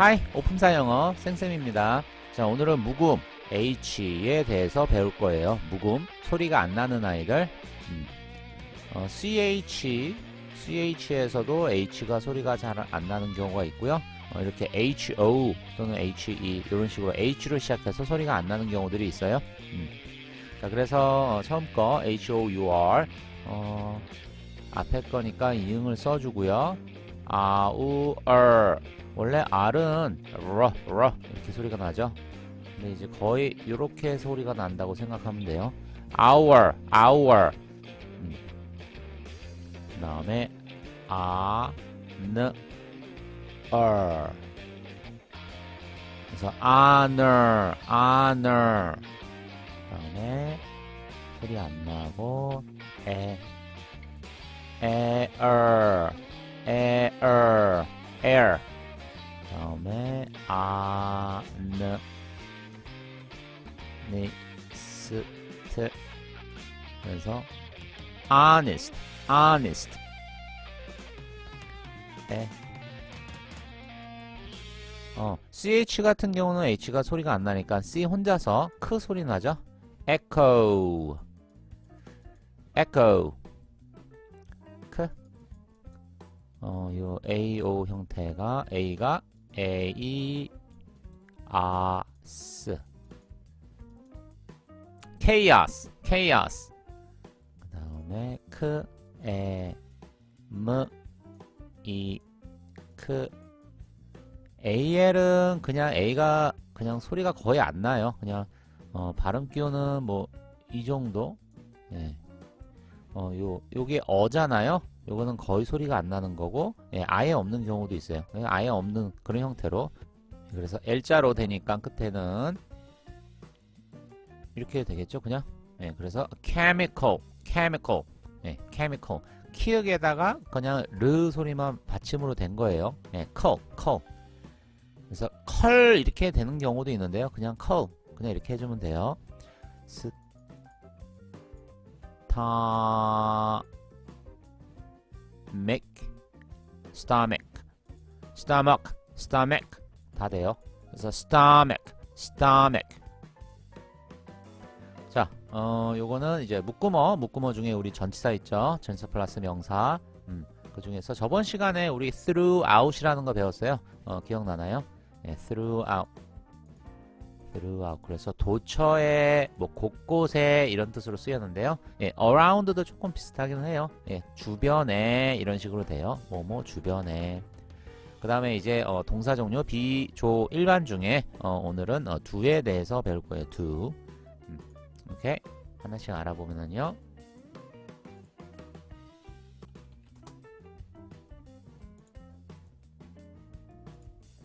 하이 오픈사 영어 쌤쌤입니다. 자 오늘은 묵음 H에 대해서 배울 거예요. 묵음 소리가 안 나는 아이들. 음. 어, CH CH에서도 H가 소리가 잘 안 나는 경우가 있고요. 어, 이렇게 HO 또는 HE 이런 식으로 H로 시작해서 소리가 안 나는 경우들이 있어요. 음. 자 그래서 어, 처음 거 HOUR 어, 앞에 거니까 이응을 써주고요 아우 얼 원래 R은 러, 러 이렇게 소리가 나죠. 근데 이제 거의 이렇게 소리가 난다고 생각하면 돼요. hour, hour. 음. 그 다음에 아, 느, 얼. 그래서 honor, honor. 그 다음에 소리 안 나고 에, air, air, air. 다음에 아, 느, 니, 스, 트 그래서 honest, honest 에 어, ch 같은 경우는 h가 소리가 안 나니까 c 혼자서 크 소리 나죠? echo echo 어, 요 ao 형태가 a가 A, S chaos, chaos 그 다음에 크, 에, 무, 이, 크 AL은 그냥 A가 그냥 소리가 거의 안 나요. 그냥 어, 발음 기호는 뭐 이 정도. 예. 어, 요 요게 어잖아요. 요거는 거의 소리가 안 나는 거고 예, 아예 없는 경우도 있어요. 아예 없는 그런 형태로 그래서 L자로 되니까 끝에는 이렇게 되겠죠, 그냥. 예, 그래서 chemical, chemical, 예, chemical. 키읔에다가 그냥 르 소리만 받침으로 된 거예요. 예, 컬, 컬. 그래서 컬 이렇게 되는 경우도 있는데요. 그냥 컬, 그냥 이렇게 해주면 돼요. 스타 make, stomach, stomach, stomach 다 돼요. 그래서 stomach, stomach. 자, 어, 요거는 이제 묶음어, 묶음어 중에 우리 전치사 있죠. 전치사 플러스 명사. 음, 그 중에서 저번 시간에 우리 throughout이라는 거 배웠어요. 어, 기억나나요? 예, throughout. Throughout. 그래서 도처에, 뭐, 곳곳에 이런 뜻으로 쓰였는데요. 예, around도 조금 비슷하긴 해요. 예, 주변에 이런 식으로 돼요. 뭐, 뭐, 주변에. 그 다음에 이제 어, 동사 종류 비조 일반 중에 어, 오늘은 어, do에 대해서 배울 거예요. do. 음, 오케이. 하나씩 알아보면은요.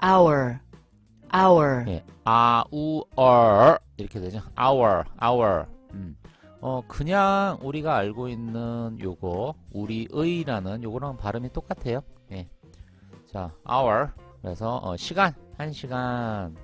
hour, hour, 예, 아우얼 이렇게 되죠. hour, hour. 음. 어 그냥 우리가 알고 있는 요거 우리의라는 요거랑 발음이 똑같아요. 예. 자, hour. 그래서 어, 시간, 한 시간.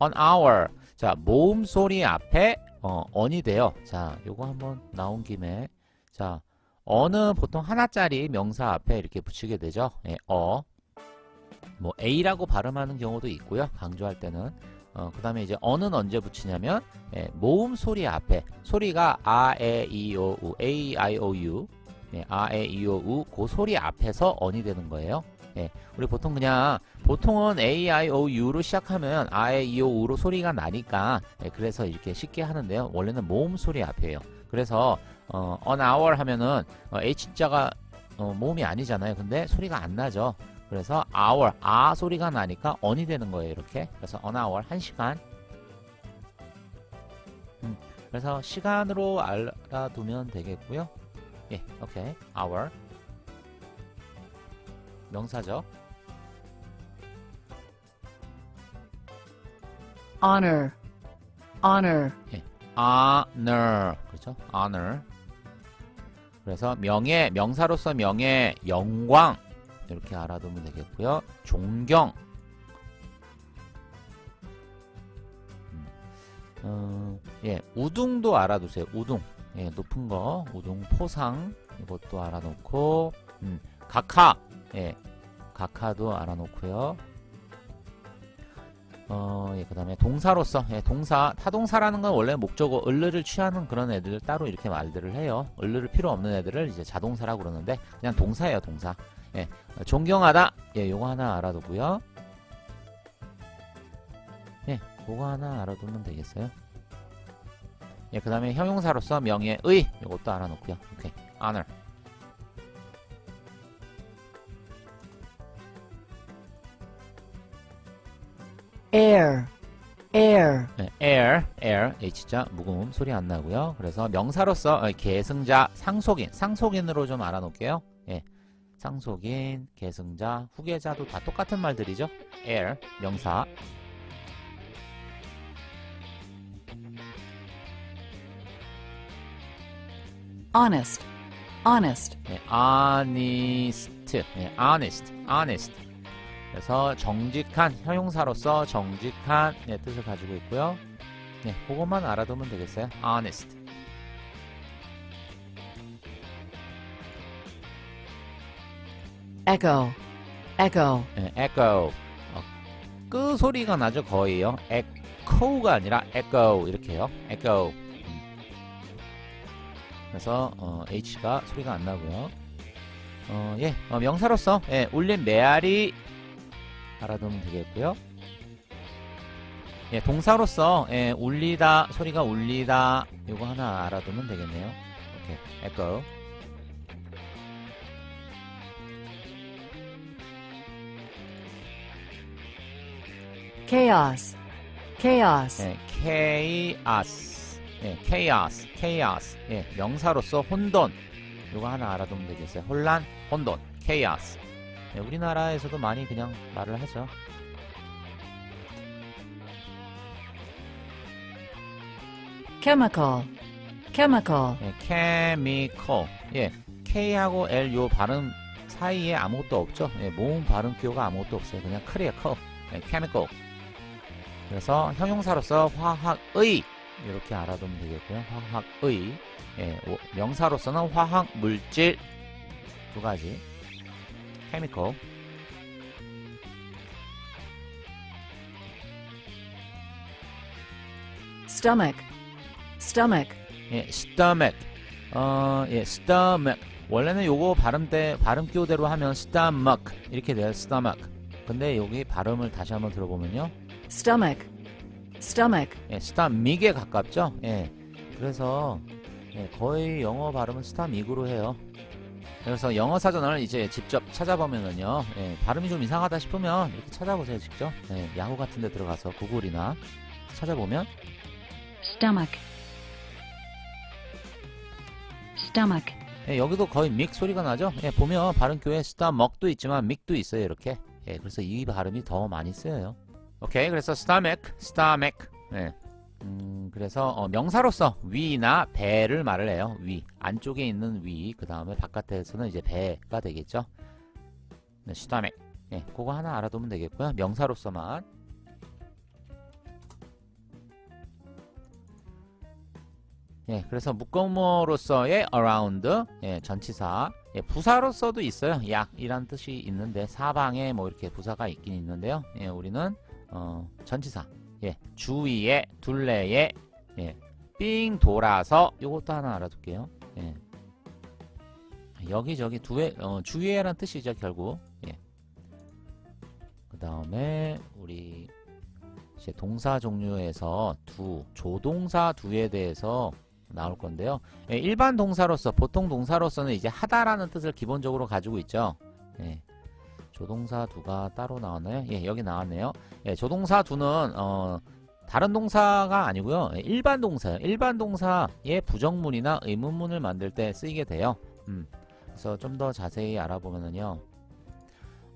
on hour. 자, 모음 소리 앞에 어, on이 돼요. 자, 요거 한번 나온 김에 자, on은 보통 하나짜리 명사 앞에 이렇게 붙이게 되죠. 예, 어. 뭐 a라고 발음하는 경우도 있고요. 강조할 때는. 어, 그 다음에 이제 어는 언제 붙이냐면 예, 모음 소리 앞에 소리가 아, 에, 이, 오, 우, a, i, o, u 예, 아, 에, 이, 오, 우, 그 소리 앞에서 언이 되는 거예요. 예, 우리 보통 그냥 보통은 a, i, o, u로 시작하면 아, 에, 이, 오, 우로 소리가 나니까 예, 그래서 이렇게 쉽게 하는데요. 원래는 모음 소리 앞이에요. 그래서 어, on hour 하면은 어, h자가 어, 모음이 아니잖아요. 근데 소리가 안 나죠. 그래서 hour, 아 소리가 나니까 on이 되는 거예요. 이렇게. 그래서 on hour, 한 시간. 음, 그래서 시간으로 알아두면 되겠고요. 예, 오케이. hour. 명사죠. honor, honor, honor. 그렇죠? honor. 그래서 명예, 명사로서 명예, 영광. 이렇게 알아두면 되겠고요. 존경. 음, 어, 예, 우둥도 알아두세요. 우둥. 예, 높은 거. 우둥 포상. 이것도 알아놓고, 음, 각하. 예, 각하도 알아놓고요. 어, 예, 그 다음에 동사로서, 예, 동사, 타동사라는 건 원래 목적어 을르를 취하는 그런 애들 따로 이렇게 말들을 해요. 을르를 필요 없는 애들을 이제 자동사라고 그러는데, 그냥 동사예요, 동사. 예, 어, 존경하다. 예, 요거 하나 알아두고요. 예, 그거 하나 알아두면 되겠어요. 예, 그 다음에 형용사로서 명예, 의. 요것도 알아놓고요. 오케이. honor. air, air, 네, air, air, h자 무거움 소리 안 나고요. 그래서 명사로서 어, 계승자, 상속인, 상속인으로 좀 알아놓을게요. 예, 상속인, 계승자, 후계자도 다 똑같은 말들이죠. air, 명사. honest, honest, 네, honest, 네, honest, honest. 그래서 정직한, 형용사로서 정직한 네, 뜻을 가지고 있고요. 네, 그것만 알아두면 되겠어요. honest. Echo, echo, 네, echo. 어, 끄 소리가 나죠, 거의요. echo가 아니라 echo 이렇게 해요. echo. 음. 그래서 어, h가 소리가 안 나고요. 어, 예, 어, 명사로서 예, 울린 메아리 알아두면 되겠고요. 예, 동사로서 예, 울리다 소리가 울리다 요거 하나 알아두면 되겠네요. 오케이, echo. Chaos, chaos, 예, chaos. 예, chaos, chaos. 예, 명사로서 혼돈. 요거 하나 알아두면 되겠어요. 혼란, 혼돈, chaos. 예, 우리나라에서도 많이 그냥 말을 하죠. chemical, chemical, 예, chemical. 예, K하고 L 요 발음 사이에 아무것도 없죠. 예, 모음 발음 기호가 아무것도 없어요. 그냥 크리에커. 예, chemical. 그래서 형용사로서 화학의 이렇게 알아두면 되겠고요. 화학의. 예, 오- 명사로서는 화학 물질 두 가지. chemical. stomach, stomach, 예, stomach. 어, 예, stomach. 원래는 요거 발음 때 발음 기호대로 하면 stomach 이렇게 돼요. stomach. 근데 여기 발음을 다시 한번 들어보면요. Stomach, stomach, 예, stomach에 가깝죠? 예. 그래서 예, 거의 영어 발음은 stomach으로 해요. 그래서 영어 사전을 이제 직접 찾아보면은요. 예, 발음이 좀 이상하다 싶으면 이렇게 찾아보세요, 직접. 예, 야후 같은 데 들어가서 구글이나 찾아보면 stomach, stomach, 예, 여기도 거의 믹 소리가 나죠? 예, 보면 발음 교에 stomach도 있지만 믹도 있어요, 이렇게. 예, 그래서 이 발음이 더 많이 쓰여요. 오케이, 그래서 stomach, stomach. 예. 음, 그래서 어, 명사로서 위나 배를 말을 해요. 위. 안쪽에 있는 위, 그 다음에 바깥에서는 이제 배가 되겠죠. 네, stomach. 예, 그거 하나 알아두면 되겠고요. 명사로서만. 예, 그래서 묶음어로서의 around, 예, 전치사, 예, 부사로서도 있어요. 약이란 뜻이 있는데 사방에 뭐 이렇게 부사가 있긴 있는데요. 예, 우리는 어, 전치사, 예, 주위에, 둘레에, 예, 삥 돌아서 요것도 하나 알아둘게요. 예, 여기저기 두에 어, 주위에란 뜻이죠 결국. 예. 그 다음에 우리 이제 동사 종류에서 두 조동사 두에 대해서 나올 건데요. 예, 일반 동사로서 보통 동사로서는 이제 하다라는 뜻을 기본적으로 가지고 있죠. 예, 조동사 두가 따로 나왔나요? 예, 여기 나왔네요. 예, 조동사 두는 어, 다른 동사가 아니고요. 예, 일반 동사예요. 일반 동사의 부정문이나 의문문을 만들 때 쓰이게 돼요. 음, 그래서 좀 더 자세히 알아보면은요.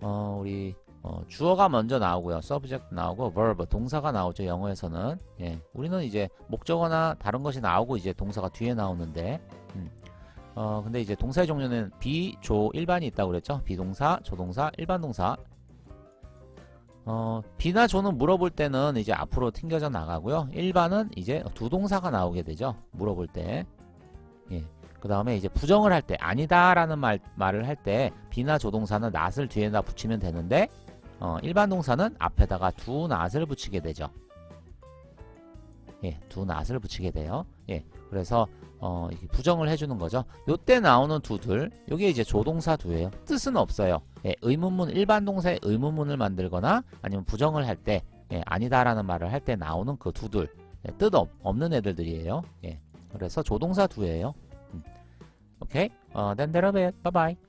어, 우리 어, 주어가 먼저 나오고요. subject 나오고 verb 동사가 나오죠. 영어에서는. 예. 우리는 이제 목적어나 다른 것이 나오고 이제 동사가 뒤에 나오는데 음. 어, 근데 이제 동사의 종류는 비, 조, 일반이 있다고 그랬죠. 비동사, 조동사, 일반 동사. 어, 비나 조는 물어볼 때는 이제 앞으로 튕겨져 나가고요. 일반은 이제 두 동사가 나오게 되죠. 물어볼 때. 예. 그 다음에 이제 부정을 할 때, 아니다 라는 말, 말을 할 때, 비나 조동사는 not을 뒤에다 붙이면 되는데, 어, 일반 동사는 앞에다가 두 낫을 붙이게 되죠. 예, 두 낫을 붙이게 돼요. 예, 그래서 어, 부정을 해주는 거죠. 요때 나오는 두들, 요게 이제 조동사 두예요. 뜻은 없어요. 예, 의문문 일반 동사의 의문문을 만들거나 아니면 부정을 할 때 예, 아니다라는 말을 할 때 나오는 그 두들, 예, 뜻 없, 없는 애들들이에요. 예, 그래서 조동사 두예요. 음. 오케이, 어, then that'll be it. Bye bye.